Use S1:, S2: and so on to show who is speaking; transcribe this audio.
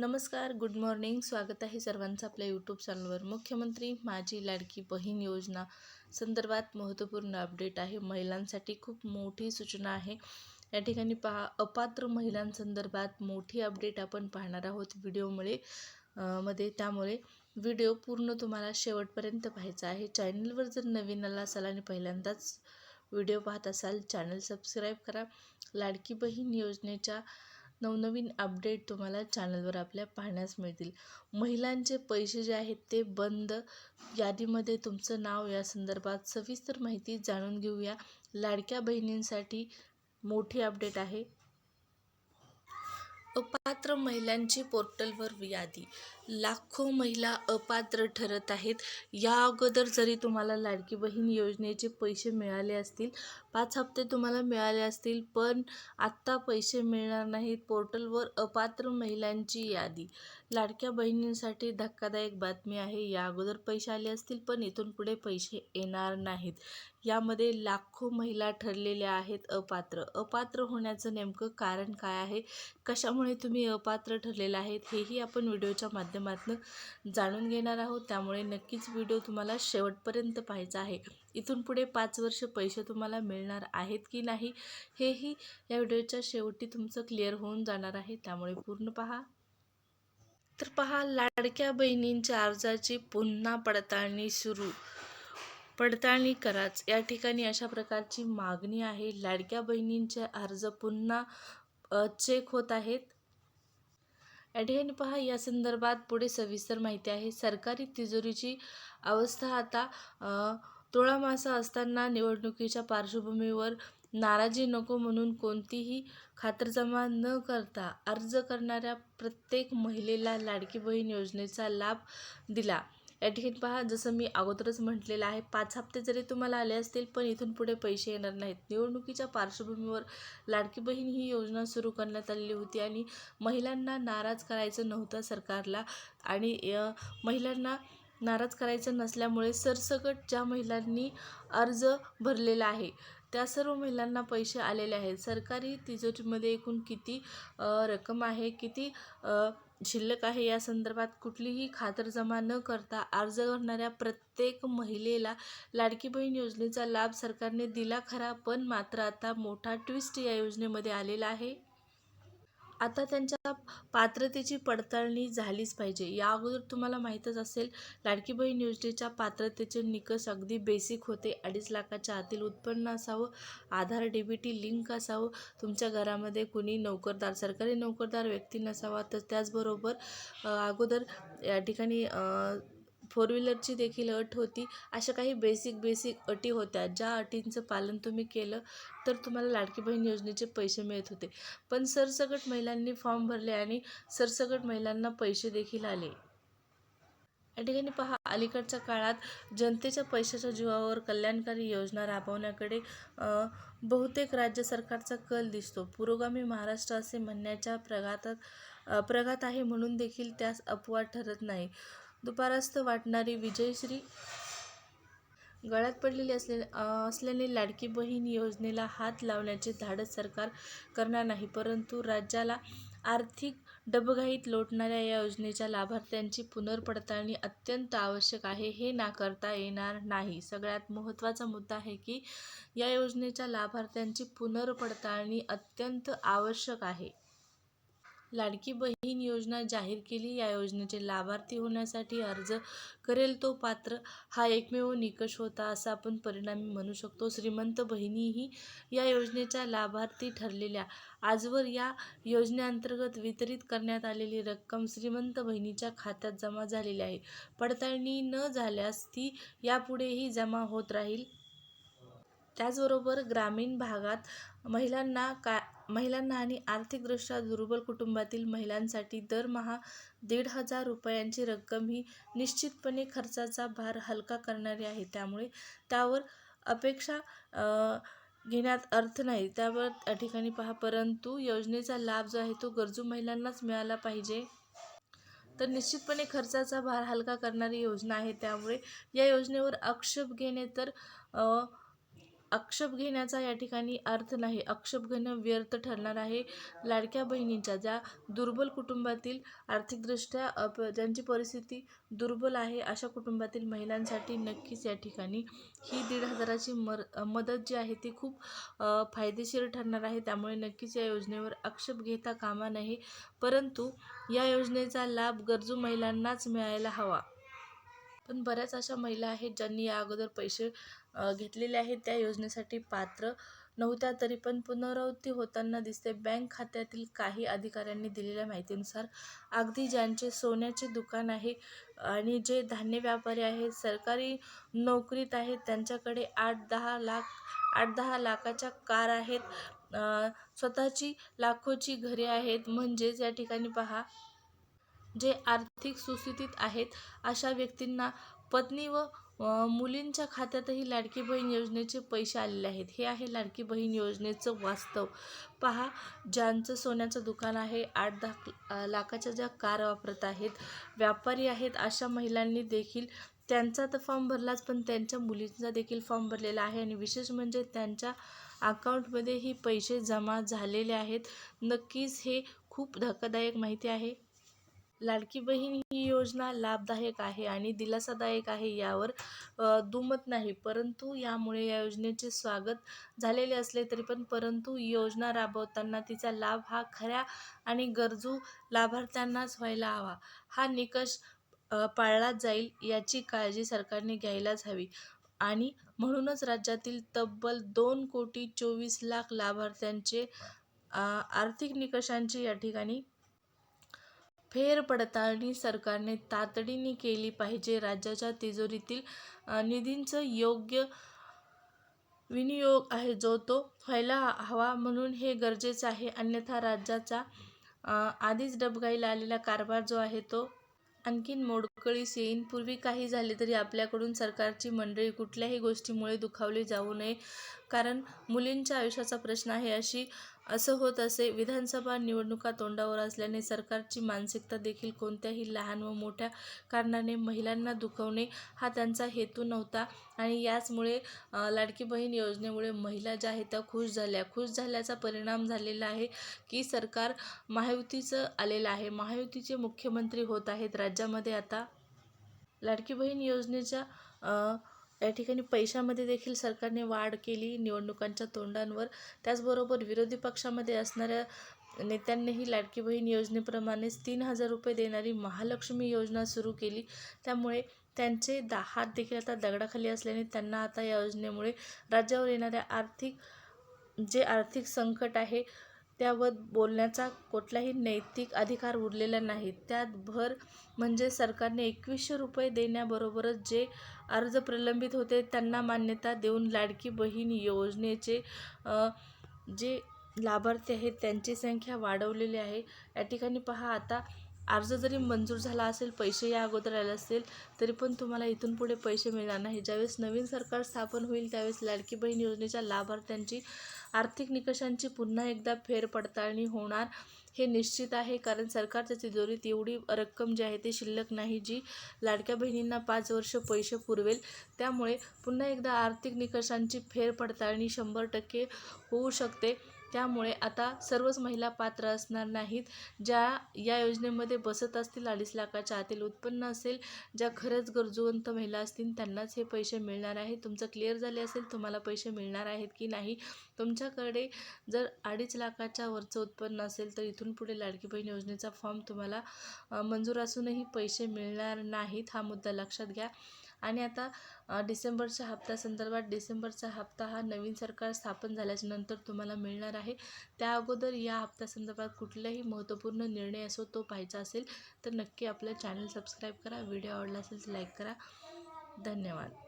S1: नमस्कार good morning स्वागत आहे सर्वांचं आपल्या यूट्यूब चॅनलवर मुख्यमंत्री माझी लाडकी बहीण योजना संदर्भात महत्त्वपूर्ण अपडेट आहे. महिलांसाठी खूप मोठी सूचना आहे. या ठिकाणी पहा अपात्र महिलांसंदर्भात मोठी अपडेट आपण पाहणार आहोत व्हिडिओमुळे मध्ये. त्यामुळे व्हिडिओ पूर्ण तुम्हाला शेवटपर्यंत पाहायचा आहे. चॅनलवर जर नवीन आला असाल आणि पहिल्यांदाच व्हिडिओ पाहत असाल चॅनल सबस्क्राईब करा. लाडकी बहीण योजनेच्या नवनवीन अपडेट तुम्हाला चॅनलवर आपल्या पाहण्यास मिळतील. महिलांचे पैसे जे आहेत ते बंद. यादीमध्ये तुमचं नाव या संदर्भात सविस्तर माहिती जाणून घेऊया. लाडक्या बहिणींसाठी मोठी अपडेट आहे. अपात्र महिलांची पोर्टलवर यादी. लाखो महिला अपात्र ठरत आहेत. या अगोदर जरी तुम्हाला लाडकी बहीण योजनेचे पैसे मिळाले असतील पाच हप्ते तुम्हाला मिळाले असतील पण आत्ता पैसे मिळणार नाहीत. पोर्टलवर अपात्र महिलांची यादी. लाडक्या बहिणींसाठी धक्कादायक बातमी आहे. या अगोदर पैसे आले असतील पण इथून पुढे पैसे येणार नाहीत. यामध्ये लाखो महिला ठरलेल्या आहेत अपात्र. अपात्र होण्याचं नेमकं कारण काय आहे? कशामुळे तुम्ही अपात्र ठरलेला आहेत? हेही आपण व्हिडिओच्या माध्यमातून जाणून घेणार आहोत. त्यामुळे नक्कीच व्हिडिओ तुम्हाला शेवटपर्यंत पाहायचा आहे. इथून पुढे पाच वर्ष पैसे तुम्हाला मिळणार आहेत की नाही हेही या व्हिडिओच्या शेवटी तुमचं क्लिअर होऊन जाणार आहे. त्यामुळे पूर्ण पहा. तर पहा लाडक्या बहिणींच्या अर्जाची पुन्हा पडताळणी सुरू. पडताळणी कराच. या ठिकाणी अशा प्रकारची मागणी आहे. लाडक्या बहिणींचे अर्ज पुन्हा चेक होत आहेत. या ठिकाणी पहा या संदर्भात पुढे सविस्तर माहिती आहे. सरकारी तिजोरीची अवस्था आता तोळा मासा असताना निवडणुकीच्या पार्श्वभूमीवर नाराजी नको म्हणून कोणतीही खातरजमा न करता अर्ज करणाऱ्या प्रत्येक महिलेला लाडकी बहीण योजनेचा लाभ दिला. या ठिकाणी पहा जसं मी अगोदरच म्हटलेलं आहे पाच हप्ते जरी तुम्हाला आले असतील पण इथून पुढे पैसे येणार नाहीत. निवडणुकीच्या पार्श्वभूमीवर लाडकी बहीण ही योजना सुरू करण्यात आलेली होती आणि महिलांना नाराज करायचं नव्हतं सरकारला आणि महिलांना नाराज करायचं नसल्यामुळे सरसकट ज्या महिलांनी अर्ज भरलेला आहे त्या सर्व महिलांना पैसे आलेले आहेत. सरकारी तिजोरीमध्ये एकूण किती रक्कम आहे किती शिल्लक आहे या संदर्भात कुठलीही खातरजमा न करता अर्ज करणाऱ्या प्रत्येक महिलेला लाडकी बहीण योजनेचा लाभ सरकारने दिला खरा पण मात्र आता मोठा ट्विस्ट या योजनेमध्ये आलेला आहे. आता त्यांच्या पात्रतेची पडताळणी झालीच पाहिजे. या अगोदर तुम्हाला माहीतच असेल लाडकी बहीण योजनेच्या पात्रतेचे निकष अगदी बेसिक होते. अडीच लाखाच्या आतील उत्पन्न असावं Aadhaar D B T link असावं तुमच्या घरामध्ये कुणी नोकरदार सरकारी नोकरदार व्यक्ती नसावा तर त्याचबरोबर अगोदर या ठिकाणी फोर व्हीलरची देखील अट होती. अशा काही बेसिक बेसिक अटी होत्या. ज्या अटींचं पालन तुम्ही केलं तर तुम्हाला लाडकी बहीण योजनेचे पैसे मिळत होते. पण सरसकट महिलांनी फॉर्म भरले आणि सरसकट महिलांना पैसे देखील आले. या ठिकाणी पहा अलीकडच्या काळात जनतेच्या पैशाच्या जीवावर कल्याणकारी योजना राबवण्याकडे बहुतेक राज्य सरकारचा कल दिसतो. पुरोगामी महाराष्ट्र असे म्हणण्याच्या प्रघातात प्रघात आहे म्हणून देखील त्यास अपवाद ठरत नाही. दुपारस्त वाटणारी विजयश्री गळ्यात पडलेली असले असल्याने लाडकी बहीण योजनेला हात लावण्याचे धाडस सरकार करणार नाही परंतु राज्याला आर्थिक डबघाईत लोटणाऱ्या या योजनेच्या लाभार्थ्यांची पुनर्पडताळणी अत्यंत आवश्यक आहे हे नाकारता येणार नाही. सगळ्यात महत्त्वाचा मुद्दा आहे की या योजनेच्या लाभार्थ्यांची पुनर्पडताळणी अत्यंत आवश्यक आहे. लाडकी बहीण योजना जाहीर केली. या योजनेचे लाभार्थी होण्यासाठी अर्ज करेल तो पात्र. हा एकमेव निकष होता असं आपण परिणामी म्हणू शकतो. श्रीमंत बहिणीही या योजनेच्या लाभार्थी ठरलेल्या. आजवर या योजनेअंतर्गत वितरित करण्यात आलेली रक्कम श्रीमंत बहिणीच्या खात्यात जमा झालेली आहे. पडताळणी न झाल्यास ती यापुढेही जमा होत राहील. त्याचबरोबर ग्रामीण भागात महिलांना का महिलांना आणि आर्थिकदृष्ट्या दुर्बल कुटुंबातील महिलांसाठी दरमहा दीड हजार रुपयांची रक्कम ही निश्चितपणे खर्चाचा भार हलका करणारी आहे. त्यामुळे त्यावर अपेक्षा घेण्यात अर्थ नाही. त्यावर त्या ठिकाणी पहा. परंतु योजनेचा लाभ जो आहे तो गरजू महिलांनाच मिळाला पाहिजे. तर निश्चितपणे खर्चाचा भार हलका करणारी योजना आहे. त्यामुळे या योजनेवर आक्षेप घेणे तर आक्षेप घेण्याचा या ठिकाणी अर्थ नाही. आक्षेप घेणं व्यर्थ ठरणार आहे. लाडक्या बहिणींच्या ज्या दुर्बल कुटुंबातील आर्थिकदृष्ट्या अप ज्यांची परिस्थिती दुर्बल आहे अशा कुटुंबातील महिलांसाठी नक्कीच या ठिकाणी ही दीड हजाराची मर मदत जी आहे ती खूप फायदेशीर ठरणार आहे. त्यामुळे नक्कीच या योजनेवर आक्षेप घेता कामा नये. परंतु या योजनेचा लाभ गरजू महिलांनाच मिळायला हवा. पण बऱ्याच अशा महिला आहेत ज्यांनी या अगोदर पैसे घेतलेले आहेत त्या योजनेसाठी पात्र नव्हत्या तरी पण पुनरावृत्ती होताना दिसते. बँक खात्यातील काही अधिकाऱ्यांनी दिलेल्या माहितीनुसार अगदी ज्यांचे सोन्याचे दुकान आहे आणि जे धान्य व्यापारी आहेत सरकारी नोकरीत आहेत त्यांच्याकडे आठ दहा लाख आठ दहा लाखाच्या कार आहेत. स्वतःची लाखोची घरे आहेत. म्हणजेच या ठिकाणी पहा जे आर्थिक सुस्थितीत आहेत अशा व्यक्तींना पत्नी व मुलींच्या खात्यातही लाडकी बहीण योजनेचे पैसे आलेले आहेत. हे आहे लाडकी बहीण योजनेचं वास्तव. पहा ज्यांचं सोन्याचं दुकान आहे आठ दहा लाखाच्या ज्या कार वापरत आहेत व्यापारी आहेत अशा महिलांनी देखील त्यांचा तर फॉर्म भरलाच पण त्यांच्या मुलींचा देखील फॉर्म भरलेला आहे आणि विशेष म्हणजे त्यांच्या अकाउंटमध्येही पैसे जमा झालेले आहेत. नक्कीच हे खूप धक्कादायक माहिती आहे. लाडकी बहीण ही योजना लाभदायक आहे आणि दिलासादायक आहे यावर दुमत नाही. परंतु यामुळे या योजनेचे स्वागत झालेले असले तरी पण परंतु योजना राबवताना तिचा लाभ हा खऱ्या आणि गरजू लाभार्थ्यांनाच व्हायला हवा. हा निकष पाळला जाईल याची काळजी सरकारने घ्यायलाच हवी. आणि म्हणूनच राज्यातील तब्बल दोन कोटी चोवीस लाख लाभार्थ्यांचे आर्थिक निकषांची या ठिकाणी फेरपडताळणी सरकारने तातडीने केली पाहिजे. राज्याच्या तिजोरीतील निधींचं योग्य विनियोग आहे जो तो व्हायला हवा म्हणून हे गरजेचं आहे. अन्यथा राज्याचा आधीच डबघाईला आलेला कारभार जो आहे तो आणखीन मोडकळीस येईन. पूर्वी काही झाले तरी आपल्याकडून सरकारची मंडळी कुठल्याही गोष्टीमुळे दुखावली जाऊ नये. कारण मुलींच्या आयुष्याचा प्रश्न आहे अशी असं होत असे विधानसभा निवडणुका तोंडावर असल्याने सरकारची मानसिकता देखील कोणत्याही लहान व मोठ्या कारणाने महिलांना दुखवणे हा त्यांचा हेतू नव्हता. आणि याचमुळे लाडकी बहीण योजनेमुळे महिला ज्या आहेत त्या खुश झाल्या. खुश झाल्याचा परिणाम झालेला आहे की सरकार महायुतीचं आलेलं आहे. महायुतीचे मुख्यमंत्री होत आहेत राज्यामध्ये आता. लाडकी बहीण योजनेच्या या ठिकाणी पैशामध्ये देखील सरकारने वाढ केली निवडणुकांच्या तोंडांवर. त्याचबरोबर विरोधी पक्षामध्ये असणाऱ्या नेत्यांनीही लाडकी बहीण योजनेप्रमाणेच तीन हजार रुपये देणारी महालक्ष्मी योजना सुरू केली. त्यामुळे त्यांचे दा हात देखील आता दगडाखाली असल्याने त्यांना आता या योजनेमुळे राज्यावर येणाऱ्या आर्थिक जे आर्थिक संकट आहे त्यावर बोलण्याचा कुठलाही नैतिक अधिकार उरलेला नाही. त्यात भर म्हणजे सरकारने एकवीसशे रुपये देण्याबरोबरच जे अर्ज प्रलंबित होते त्यांना मान्यता देऊन लाडकी बहीण योजनेचे जे लाभार्थी आहेत त्यांची संख्या वाढवलेली आहे. या ठिकाणी पहा आता अर्ज जरी मंजूर झाला असेल पैसे या अगोदर आले असेल तरी पण तुम्हाला इथून पुढे पैसे मिळणार नाही. ज्यावेळेस नवीन सरकार स्थापन होईल त्यावेळेस लाडकी बहीण योजनेच्या लाभार्थ्यांची आर्थिक निकषांची पुन्हा एकदा फेरपडताळणी होणार हे निश्चित आहे. कारण सरकारच्या तिजोरीत एवढी रक्कम जी आहे ती शिल्लक नाही जी लाडक्या बहिणींना पाच वर्ष पैसे पुरवेल त्यामुळे पुन्हा एकदा आर्थिक निकषांची फेरपडताळणी शंभर टक्के होऊ शकते. त्यामुळे आता सर्वच महिला पात्र असणार नाहीत. ज्या या योजनेमध्ये बसत असतील अडीच लाखाच्या आतील उत्पन्न असेल ज्या खरंच गरजूवंत महिला असतील त्यांनाच हे पैसे मिळणार आहे. तुमचं क्लिअर झाले असेल तुम्हाला पैसे मिळणार आहेत की नाही? तुमच्याकडे जर अडीच लाखाच्या वरचं उत्पन्न असेल तर इथून पुढे लाडकी बहीण योजनेचा फॉर्म तुम्हाला मंजूर असूनही पैसे मिळणार नाहीत. हा मुद्दा लक्षात घ्या. आणि आता डिसेंबरच्या हप्त्या संदर्भात डिसेंबरचा हप्ता हा नवीन सरकार स्थापन झाल्याच्यानंतर तुम्हाला मिळणार आहे. त्या अगोदर या हप्त्यासंदर्भात कुठलाही महत्त्वपूर्ण निर्णय असो तो पाहायचा असेल तर नक्की आपलं चॅनल सबस्क्राईब करा. व्हिडिओ आवडला असेल तर लाईक करा. धन्यवाद.